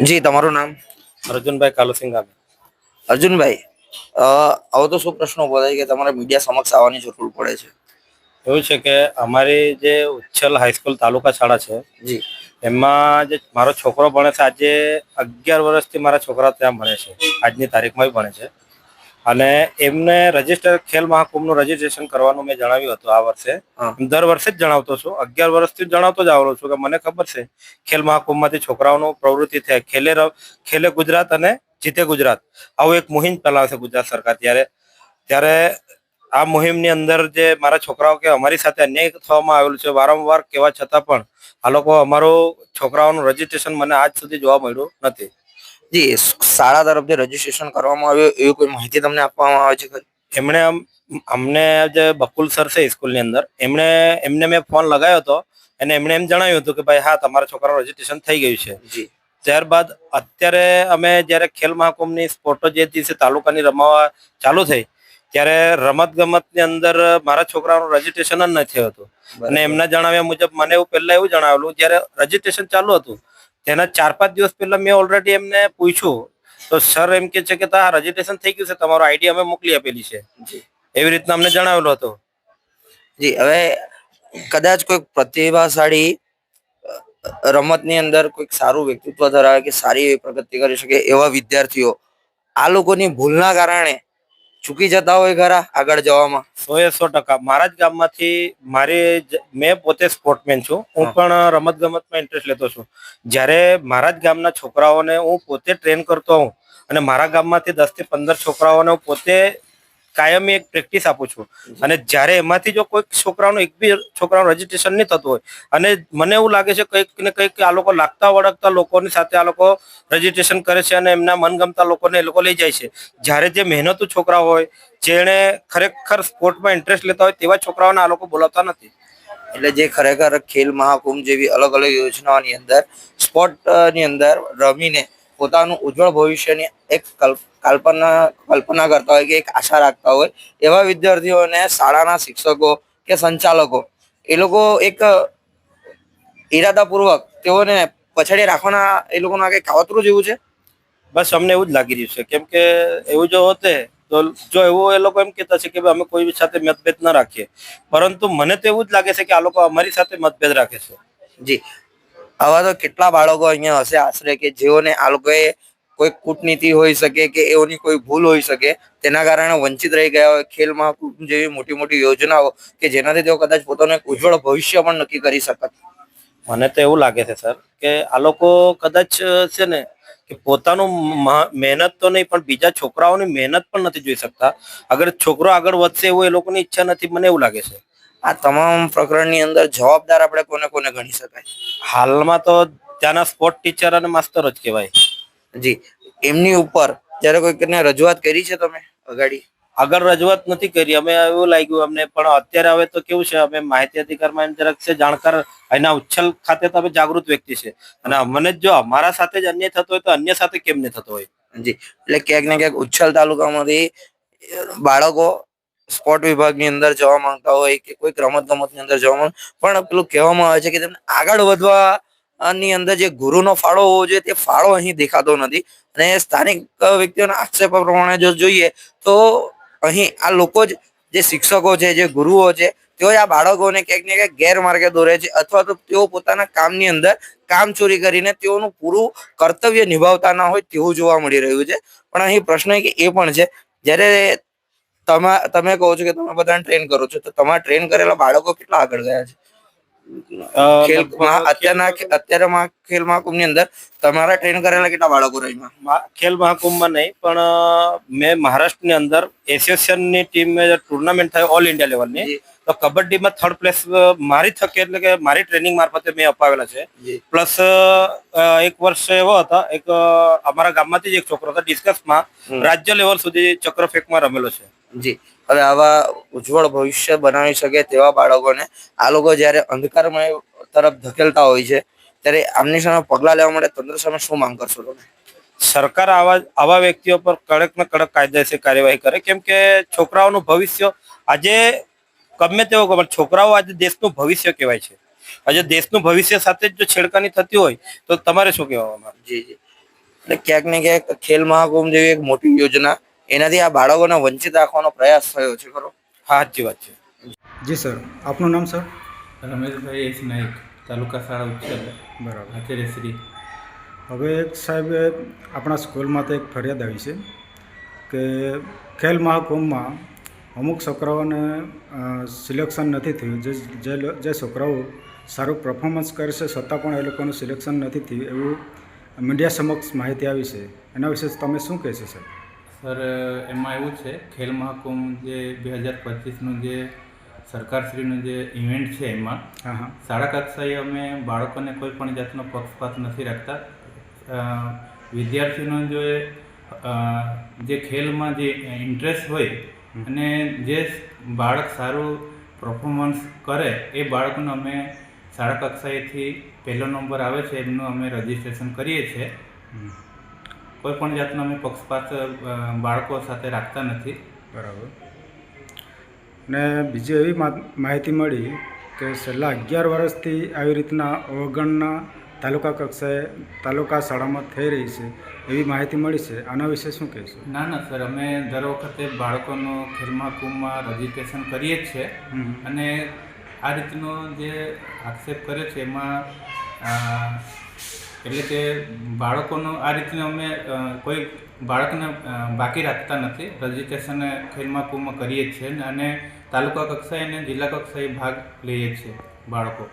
જી તમારું નામ? અર્જુનભાઈ કાલુસિંહ ગામે અર્જુનભાઈ આવો તો શું પ્રશ્ન ઊભો થાય કે તમારે મીડિયા સમક્ષ આવવાની જરૂર પડે છે? એવું છે કે અમારી જે ઉચ્છલ હાઈસ્કૂલ તાલુકા શાળા છે જી. એમાં જે મારો છોકરો ભણે છે આજે અગિયાર વર્ષથી મારા છોકરા ત્યાં ભણે છે. આજની તારીખમાં ભણે છે. અને એમને રજિસ્ટર ખેલ મહાકુંભનું રજીસ્ટ્રેશન કરવાનું મેં જણાવ્યું હતું આ વર્ષે. દર વર્ષે જ જણાવતો છું. અગિયાર વર્ષથી જણાવતો જ આવેલો છું કે મને ખબર છે ખેલ મહાકુંભમાંથી છોકરાઓનું પ્રવૃત્તિ થાય. ખેલે ખેલે ગુજરાત અને જીતે ગુજરાત. આવું એક મુહિમ ચલાવશે ગુજરાત સરકાર. ત્યારે ત્યારે આ મુહિમની અંદર જે મારા છોકરાઓ કે અમારી સાથે અન્યાય થવામાં આવેલું છે વારંવાર કહેવા છતાં પણ આ લોકો અમારું છોકરાઓનું રજીસ્ટ્રેશન મને આજ સુધી જોવા મળ્યું નથી. જી શાળા તરફથી રજીસ્ટ્રેશન કરવામાં આવ્યું એવી કોઈ માહિતી તમને આપવામાં આવે છે એમણે અમ- અમને જે બકુલ સર છે સ્કૂલની અંદર એમણે એમને મેં ફોન લગાવ્યો હતો અને એમણે એમ જણાવ્યું હતું કે ભાઈ હા તમારા છોકરાનું રજીસ્ટ્રેશન થઈ ગયું છે. જી. ત્યારબાદ અત્યારે અમે જ્યારે ખેલ મહાકુંભની સ્પોર્ટો જે દિવસે તાલુકાની રમાવા ચાલુ થઈ ત્યારે રમત ગમતની અંદર મારા છોકરાનું રજીસ્ટ્રેશન જ નથી હતું. અને એમના જણાવ્યા મુજબ મને એવું પહેલા એવું જણાવેલું જ્યારે રજીસ્ટ્રેશન ચાલુ હતું તેના ચાર પાંચ દિવસ પહેલા મેં ઓલરેડી એમને પૂછ્યું તો સર એમ કે છે કે આ રજીસ્ટ્રેશન થઈ ગયું છે તમારો આઈડી અમે મોકલી આપેલી છે. એવી રીતના અમને જણાવેલો હતો. જી હવે કદાચ કોઈ પ્રતિભાશાળી રમતની અંદર કોઈક સારું વ્યક્તિત્વ ધરાવે કે સારી એવી પ્રગતિ કરી શકે એવા વિદ્યાર્થીઓ આ લોકોની ભૂલના કારણે ચૂકી જતા હોય ખરા આગળ જવામાં. સો એ સો ટકા. મારા જ ગામમાંથી મારી મેં પોતે સ્પોર્ટમેન છું. હું પણ રમત ગમતમાં ઇન્ટરેસ્ટ લેતો છું. જ્યારે મારા જ ગામના છોકરાઓને હું પોતે ટ્રેન કરતો હોઉં અને મારા ગામમાંથી દસથી પંદર છોકરાઓને હું પોતે કાયમી એક પ્રેક્ટિસ આપું છું. અને જ્યારે એમાંથી જો કોઈક છોકરાઓનું એક બી છોકરાનું રજીસ્ટ્રેશન નહીં થતું હોય, અને મને એવું લાગે છે કંઈક ને કંઈક આ લોકો લાગતા વળગતા લોકોની સાથે આ લોકો રજીસ્ટ્રેશન કરે છે અને એમના મનગમતા લોકોને એ લોકો લઈ જાય છે. જ્યારે જે મહેનતુ છોકરા હોય, જેણે ખરેખર સ્પોર્ટમાં ઇન્ટરેસ્ટ લેતા હોય તેવા છોકરાઓને આ લોકો બોલાવતા નથી. એટલે જે ખરેખર ખેલ મહાકુંભ જેવી અલગ અલગ યોજનાઓની અંદર, સ્પોર્ટની અંદર રમીને પોતાનું ઉજ્જવળ ભવિષ્યની એક કલ્પ- કલ્પના કલ્પના કરતા હોય કે એક આશા રાખતા હોય એવા વિદ્યાર્થીઓને શાળાના શિક્ષકો કે સંચાલકો એ લોકો એક ઈરાદાપૂર્વક તેઓને પછાડી રાખવાના એ લોકોના કઈ કાવતરું જેવું છે? બસ અમને એવું જ લાગી રહ્યું છે. કેમ કે એવું જો હોતે તો જો એવું એ લોકો એમ કહેતા છે કે ભાઈ અમે કોઈ સાથે મતભેદ ન રાખીએ. પરંતુ મને તો એવું જ લાગે છે કે આ લોકો અમારી સાથે મતભેદ રાખે છે. જી. આવા તો કેટલા બાળકો અહીંયા હશે આશરે કે જેઓને આ લોકોએ કોઈ કૂટનીતિ હોઈ શકે કે એઓની કોઈ ભૂલ હોઈ શકે તેના કારણે વંચિત રહી ગયા હોય ખેલ મહાકુંભ જેવી મોટી મોટી યોજનાઓ કે જેનાથી તેઓ કદાચ પોતાનું ઉજ્જવળ ભવિષ્ય પણ નક્કી કરી શકત. મને તો એવું લાગે છે સર કે આ લોકો કદાચ છે ને કે પોતાનું મહેનત તો નહીં પણ બીજા છોકરાઓની મહેનત પણ નથી જોઈ શકતા. અગર છોકરો આગળ વધશે એવું એ લોકોની ઈચ્છા નથી મને એવું લાગે છે. આ તમામ પ્રકરણની અંદર જવાબદાર આપણે કોને કોને ગણી શકાય? હાલમાં તો ત્યાંના સ્પોર્ટ ટીચર અને માસ્તરો જ કહેવાય. જી. એમની ઉપર જ્યારે કોઈકને રજૂઆત કરી છે તમે અગાડી? આગળ રજૂઆત નથી કરી. અમે એવું લાગ્યું અમને પણ અત્યારે હવે તો કેવું છે અમે માહિતી અધિકારમાં એમ જરાક છે જાણકાર એના ઉચ્છલ ખાતે તો અમે જાગૃત વ્યક્તિ છે. અને અમને જો અમારા સાથે જ અન્યાય થતો હોય તો અન્ય સાથે કેમ નહીં થતો હોય? જી. એટલે ક્યાંક ને ક્યાંક ઉચ્છલ તાલુકામાંથી બાળકો સ્પોર્ટ વિભાગની અંદર જવા માંગતા હોય કે કોઈક રમત ગમતની અંદર જવા માંગ પણ પેલું કહેવામાં આવે છે કે તેમને આગળ વધવા ની અંદર જે ગુરુનો ફાળો હોવો જોઈએ, તે ફાળો અહીં દેખાતો નથી. અને સ્થાનિક વ્યક્તિઓના આક્ષેપ પ્રમાણે જો જોઈએ, તો અહીં આ લોકો જ જે શિક્ષકો છે, જે ગુરુઓ છે તેઓ આ બાળકોને ક્યાંક ને ક્યાંક ગેરમાર્ગે દોરે છે, અથવા તો તેઓ પોતાના કામની અંદર કામ ચોરી કરીને તેઓનું પૂરું કર્તવ્ય નિભાવતા ના હોય તેવું જોવા મળી રહ્યું છે. પણ અહીં પ્રશ્ન એક એ પણ છે, જ્યારે તમે તમે કહો છો કે તમે બધાને ટ્રેન કરો છો, તો તમારા ટ્રેન કરેલા બાળકો કેટલા આગળ ગયા છે? ખેલ અત્યારના અત્યારે ખેલ મહાકુંભની અંદર તમારા ટ્રેન કરેલા કેટલા બાળકો રહીમાં ખેલ મહાકુંભમાં નહીં પણ મેં મહારાષ્ટ્રની અંદર એસોસિએશનની ટીમ ટુર્નામેન્ટ થાય ઓલ ઇન્ડિયા લેવલની. તો કબડ્ડીમાં થર્ડ પ્લેસ મારી થકે એટલે કે મારી ટ્રેનિંગ મારફતે મેં અપાવેલા છે. પ્લસ એક વર્ષ એવો હતા એક અમારા ગામમાંથી જ એક છોકરો હતો ડિસ્કસમાં રાજ્ય લેવલ સુધી ચક્ર ફેંકમાં રમેલો છે. જી. હવે આવા ઉજ્જવળ ભવિષ્ય બનાવી શકે તેવા બાળકોને આ લોકો જ્યારે અંધકારમય તરફ ધકેલતા હોય છે ત્યારે આમની સામે પગલા લેવા માટે તંત્ર સામે શું માંગ કરશો તમે? સરકાર આવા આવા વ્યક્તિઓ પર કડક ને કડક કાયદેસર કાર્યવાહી કરે કેમ કે છોકરાઓનું ભવિષ્ય આજે ગમે તેવો પણ છોકરાઓ આજે દેશનું ભવિષ્ય કહેવાય છે. આજે દેશનું ભવિષ્ય સાથે જ જો છેડખાની થતી હોય તો તમારે શું કહેવામાં જી જી. એટલે ક્યાંક ને ક્યાંક ખેલ મહાકુંભ જેવી એક મોટી યોજના એનાથી આ બાળકોને વંચિત રાખવાનો પ્રયાસ થયો છે ખરો? હા સાચી વાત છે. જી સર. આપનું નામ સર? રમેશભાઈ એસ નાયક તાલુકા શાળા ઉચ્ચલ બરાબર. આચાર્ય શ્રી. હવે સાહેબ આપણા સ્કૂલમાં તો એક ફરિયાદ આવી છે કે ખેલ મહાકુંભમાં અમુક છોકરાઓને સિલેક્શન નથી થયું. જે જે છોકરાઓ સારું પરફોર્મન્સ કરશે છતાં પણ એ લોકોનું સિલેક્શન નથી થયું એવું મીડિયા સમક્ષ માહિતી આવી છે. એના વિશે તમે શું કહેશો સર સર એમાં એવું છે ખેલ મહાકુંભ જે બે હજાર પચીસનું જે સરકારશ્રીનું જે ઇવેન્ટ છે એમાં હા હા. શાળા કક્ષાએ અમે બાળકોને કોઈ પણ જાતનો પક્ષપાત નથી રાખતા. વિદ્યાર્થીનો જો જે ખેલમાં જે ઇન્ટરેસ્ટ હોય અને જે બાળક સારું પરફોર્મન્સ કરે એ બાળકને અમે શાળા કક્ષાએથી પહેલો નંબર આવે છે એમનું અમે રજીસ્ટ્રેશન કરીએ છીએ. કોઈ પણ જાતનો અમે પક્ષપાત બાળકો સાથે રાખતા નથી. બરાબર. ને બીજી એવી માહિતી મળી કે છેલ્લા અગિયાર વર્ષથી આવી રીતના અવગણના તાલુકા કક્ષાએ તાલુકા શાળામાં થઈ રહી છે. એવી માહિતી મળી છે. આના વિશે શું કહેશો? ના ના સર. અમે દર વખતે બાળકોનું ખેલ મહાકુંભમાં રજીસ્ટ્રેશન કરીએ જ છે અને આ રીતનો જે આક્ષેપ કરે છે એમાં એટલે કે બાળકોનો આ રીતનું અમે કોઈ બાળકને બાકી રાખતા નથી. રજીસ્ટ્રેશન ખેલ મહાકુંભમાં કરીએ જ છીએ. અને તાલુકા કક્ષાએ અને જિલ્લા કક્ષાએ ભાગ લઈએ છીએ બાળકો.